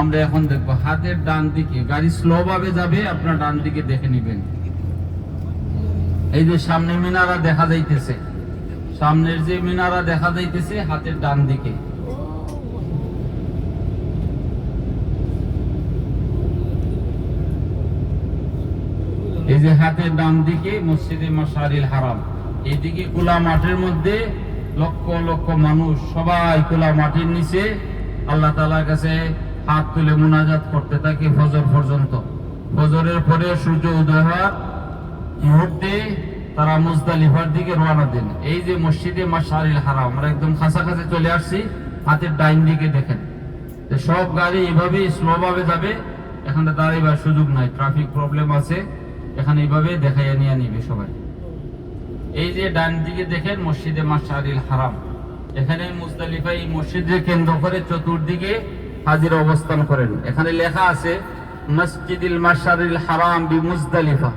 আমরা এখন দেখব, হাতের ডান দিকে, গাড়ি স্লো ভাবে যাবে, আপনার ডান দিকে দেখে নিবেন। এই যে সামনে মিনারা দেখা যাইতেছে, সামনের যে মিনারা দেখা যাইতেছে, হাতের ডান দিকে। এই যে হাতের ডান দিকে মসজিদে মশারিল হারাম। এইদিকে খোলা মাঠের মধ্যে লক্ষ লক্ষ মানুষ সবাই খোলা মাটির নিচে। আল্লাহ তালার কাছে হাত তুলে মোনাজাত করতে থাকে ফজর পর্যন্ত। ফজরের পরে সূর্য উদয় হওয়ার মুহূর্তে তারা মুজদালিফার দিকে রওনা দেন। এই যে মসজিদে মাসারিল হারাম, আমরা একদম কাছাকাছি চলে আসছি, হাতের ডাইন দিকে দেখেন। সব গাড়ি এভাবে স্লো ভাবে যাবে, এখানে দাঁড়াইবার সুযোগ নাই, ট্রাফিক প্রবলেম আছে, এখানে এইভাবে দেখাইয়া নিয়ে নিবে সবাই। এই যে ডান দিকে দেখেন মসজিদে মাসারিল হারাম, এখানে মুজদালিফা এই মসজিদে কেন্দ্র করে চতুর্দিকে হাজির অবস্থান করেন। এখানে লেখা আছে, মসজিদিল মাসারিল হারাম বি মুজদালিফা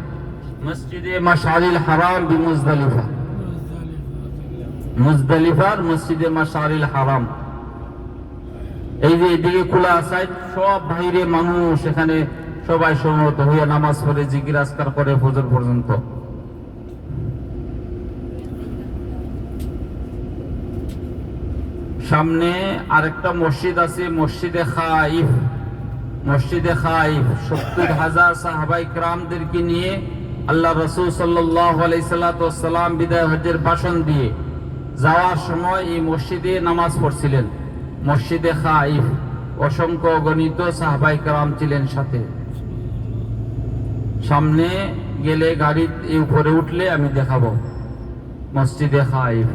মসজিদে মাসারিল হারাম বি মুজদালিফা মুজদালিফার মসজিদে মাসারিল হারাম। এই যে এদিকে খোলা আসায় সব বাইরে মানুষ এখানে সবাই সমত হইয়া নামাজ পড়ে জিকির আজকার করে ফজর পর্যন্ত। সামনে আরেকটা মসজিদ আছে, মসজিদে খাইফ। মসজিদে খাইফ। সত্তর হাজার সাহাবাই ক্রামদেরকে নিয়ে আল্লাহ রসুল সাল্লাম বিদায় হজের ভাষণ দিয়ে যাওয়ার সময় এই মসজিদে নামাজ পড়ছিলেন। মসজিদে খাইফ। অসংখ্য গণিত সাহাবাই কালাম ছিলেন সাথে। সামনে গেলে গাড়ির উপরে উঠলে আমি দেখাবো। মসজিদে খাইফ।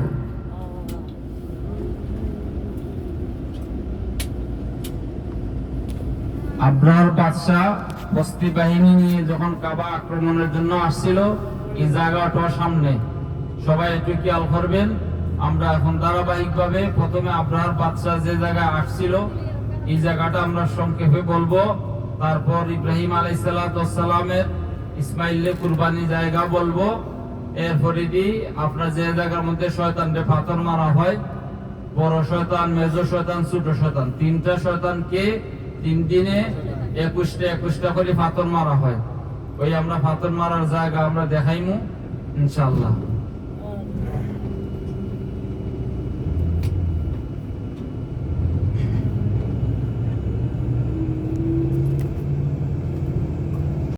আব্রাহর বাদশাহ বস্তি বাহিনী নিয়ে যখন কাবা আক্রমণের জন্য আসছিল, এই জায়গাটার সামনে। সবাই একটু খেয়াল করবেন, আমরা এখন ধারাবাহিকভাবে প্রথমে আব্রাহার বাদশাহ যে জায়গায় আসছিল, এই জায়গাটা আমরা সংক্ষেপে বলব। তারপর ইব্রাহিম আলাই সালামের ইসমাইলে কুরবানি জায়গা বলব। এরপরে দি আপনার যে জায়গার মধ্যে শয়তানকে পাথর মারা হয়, বড় শয়তান মেজো শয়তান, ছোট শয়তান, তিনটা শয়তানকে তিন দিনে একুশটা একুশটা করে পাথর মারা হয়। ওই আমরা পাথর মারার জায়গা আমরা দেখাইমু ইনশাল্লাহ